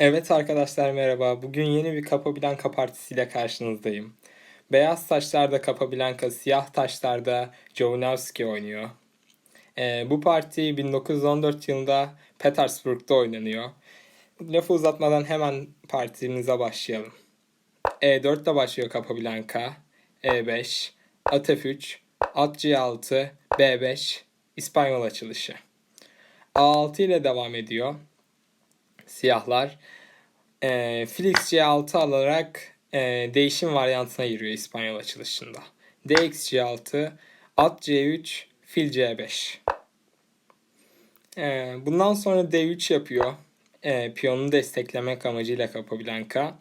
Evet arkadaşlar merhaba. Bugün yeni bir Capablanca partisiyle karşınızdayım. Beyaz taşlarda Capablanca, siyah taşlarda Jovanovski oynuyor. Ee, bu parti 1914 yılında Petersburg'da oynanıyor. Lafı uzatmadan hemen partimize başlayalım. E4 ile başlıyor Capablanca. E5, at F3, at C6, B5, İspanyol açılışı. A6 ile devam ediyor siyahlar. E, Felix C6 alarak e, değişim varyantına giriyor İspanyol açılışında. DX C6, at C3, fil C5. E, bundan sonra D3 yapıyor. E, piyonunu desteklemek amacıyla Capablanca.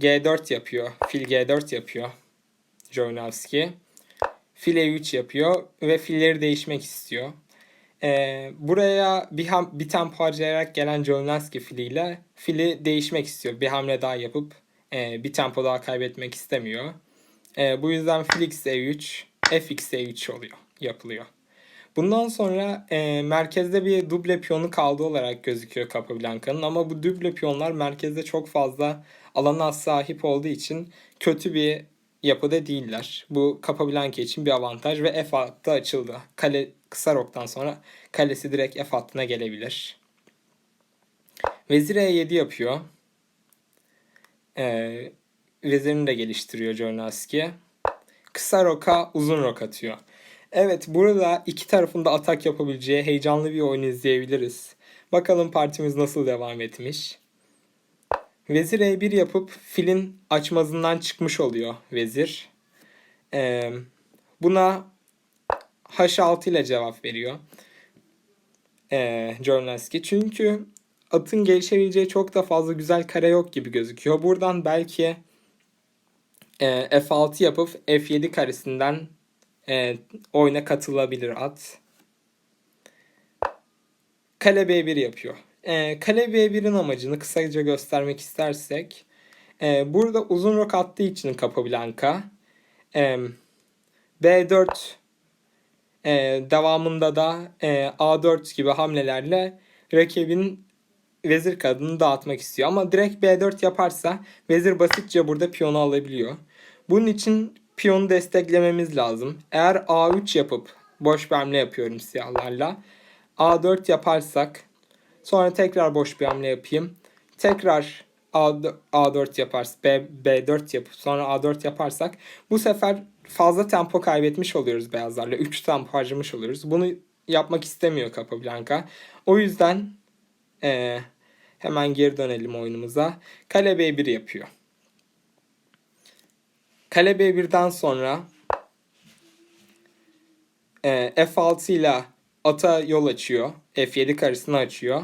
G4 yapıyor. Fil G4 yapıyor. Jovanovski. Fil E3 yapıyor ve filleri değişmek istiyor. Ee, buraya bir, ham, bir tempo harcayarak gelen Jovanovski filiyle fili değişmek istiyor. Bir hamle daha yapıp e, bir tempo daha kaybetmek istemiyor. E, bu yüzden Felix E3, FX E3 oluyor, yapılıyor. Bundan sonra e, merkezde bir duble piyonu kaldı olarak gözüküyor Capablanca'nın ama bu duble piyonlar merkezde çok fazla alana sahip olduğu için kötü bir yapıda değiller. Bu Capablanca için bir avantaj ve F hattı açıldı. Kale kısa roktan sonra kalesi direkt F hattına gelebilir. Vezir E7 yapıyor. Ee, vezirini de geliştiriyor Jornaski. Kısa roka uzun rok atıyor. Evet burada iki tarafında atak yapabileceği heyecanlı bir oyun izleyebiliriz. Bakalım partimiz nasıl devam etmiş. Vezir E1 yapıp filin açmazından çıkmış oluyor vezir. Ee, buna H6 ile cevap veriyor. Ee, Jornaski. Çünkü atın gelişebileceği çok da fazla güzel kare yok gibi gözüküyor. Buradan belki e, F6 yapıp F7 karesinden e, oyuna katılabilir at. Kale B1 yapıyor. E, kale B1'in amacını kısaca göstermek istersek e, burada uzun rok attığı için Capablanca e, B4 e, devamında da e, A4 gibi hamlelerle rakibin vezir kadını dağıtmak istiyor. Ama direkt B4 yaparsa vezir basitçe burada piyonu alabiliyor. Bunun için piyonu desteklememiz lazım. Eğer A3 yapıp boş bir hamle yapıyorum siyahlarla. A4 yaparsak sonra tekrar boş bir hamle yapayım. Tekrar A4, A4 yaparsak B, B4 yapıp sonra A4 yaparsak bu sefer fazla tempo kaybetmiş oluyoruz beyazlarla. 3 tempo harcamış oluyoruz. Bunu yapmak istemiyor Capablanca. O yüzden ee, hemen geri dönelim oyunumuza. Kale B1 yapıyor. Kale B1'den sonra e, F6 ile ata yol açıyor. F7 karısını açıyor.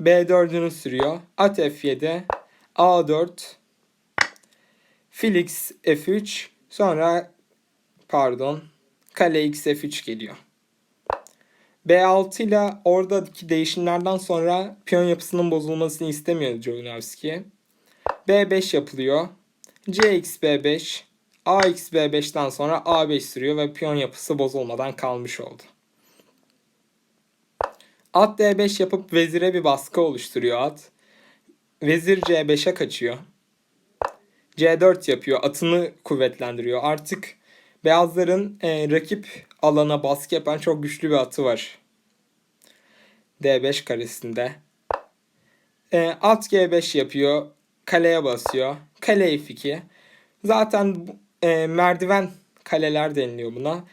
B4'ünü sürüyor. At F7, A4, Felix F3, sonra pardon kale X F3 geliyor. B6 ile oradaki değişimlerden sonra piyon yapısının bozulmasını istemiyor Jovanovski. B5 yapılıyor. CX B5, AX B5'ten sonra A5 sürüyor ve piyon yapısı bozulmadan kalmış oldu. At D5 yapıp vezire bir baskı oluşturuyor at. Vezir C5'e kaçıyor. C4 yapıyor. Atını kuvvetlendiriyor. Artık beyazların e, rakip alana baskı yapan çok güçlü bir atı var. D5 karesinde. E, at G5 yapıyor. Kaleye basıyor. Kale F2. Zaten e, merdiven kaleler deniliyor buna.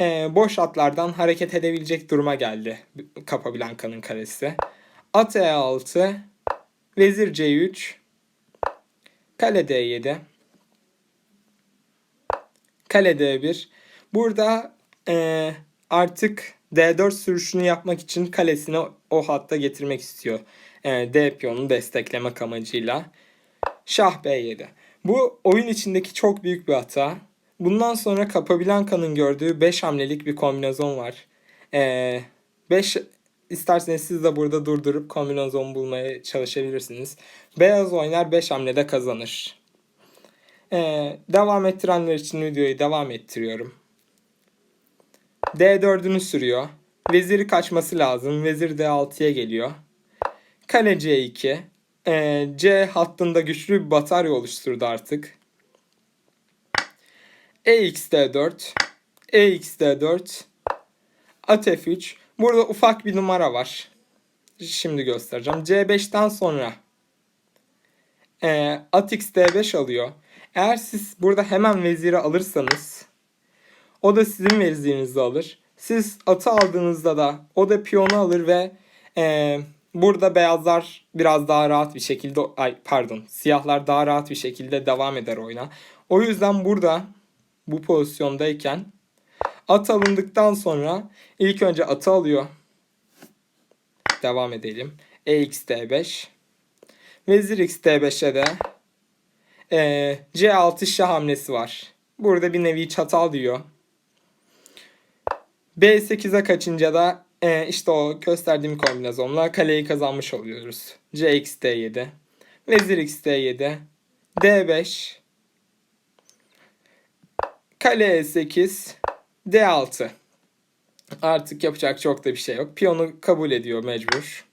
E, boş atlardan hareket edebilecek duruma geldi Capablanca'nın kalesi. At E6. Vezir C3. Kale D7. Kale D1. Burada e, artık D4 sürüşünü yapmak için kalesini o hatta getirmek istiyor. E, D piyonunu desteklemek amacıyla. Şah B7. Bu oyun içindeki çok büyük bir hata. Bundan sonra Capablanca'nın gördüğü 5 hamlelik bir kombinasyon var. 5 ee, isterseniz siz de burada durdurup kombinasyon bulmaya çalışabilirsiniz. Beyaz oynar 5 hamlede kazanır. Ee, devam ettirenler için videoyu devam ettiriyorum. D4'ünü sürüyor. Veziri kaçması lazım. Vezir D6'ya geliyor. Kale C2. e, C hattında güçlü bir batarya oluşturdu artık. EXD4, EXD4, at F3. Burada ufak bir numara var. Şimdi göstereceğim. C5'ten sonra e, at XD5 alıyor. Eğer siz burada hemen veziri alırsanız o da sizin vezirinizi alır. Siz atı aldığınızda da o da piyonu alır ve e, burada beyazlar biraz daha rahat bir şekilde ay pardon siyahlar daha rahat bir şekilde devam eder oyuna. O yüzden burada bu pozisyondayken at alındıktan sonra ilk önce atı alıyor. Devam edelim. E EXD5. Vezir XD5'e de e, C6 şah hamlesi var. Burada bir nevi çatal diyor. B8'e kaçınca da e, işte o gösterdiğim kombinasyonla kaleyi kazanmış oluyoruz. CXD7, Vezir XD7, D5, Kale E8, D6. Artık yapacak çok da bir şey yok. Piyonu kabul ediyor mecbur.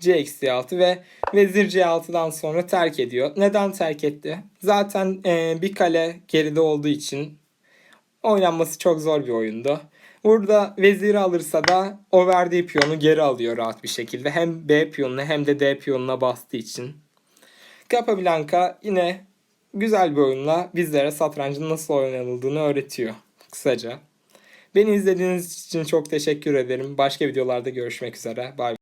CX6 ve Vezir C6'dan sonra terk ediyor. Neden terk etti? Zaten e, bir kale geride olduğu için oynanması çok zor bir oyundu. Burada veziri alırsa da o verdiği piyonu geri alıyor rahat bir şekilde. Hem B piyonuna hem de D piyonuna bastığı için. Capablanca yine güzel bir oyunla bizlere satrancın nasıl oynanıldığını öğretiyor kısaca. Beni izlediğiniz için çok teşekkür ederim. Başka videolarda görüşmek üzere. Bye.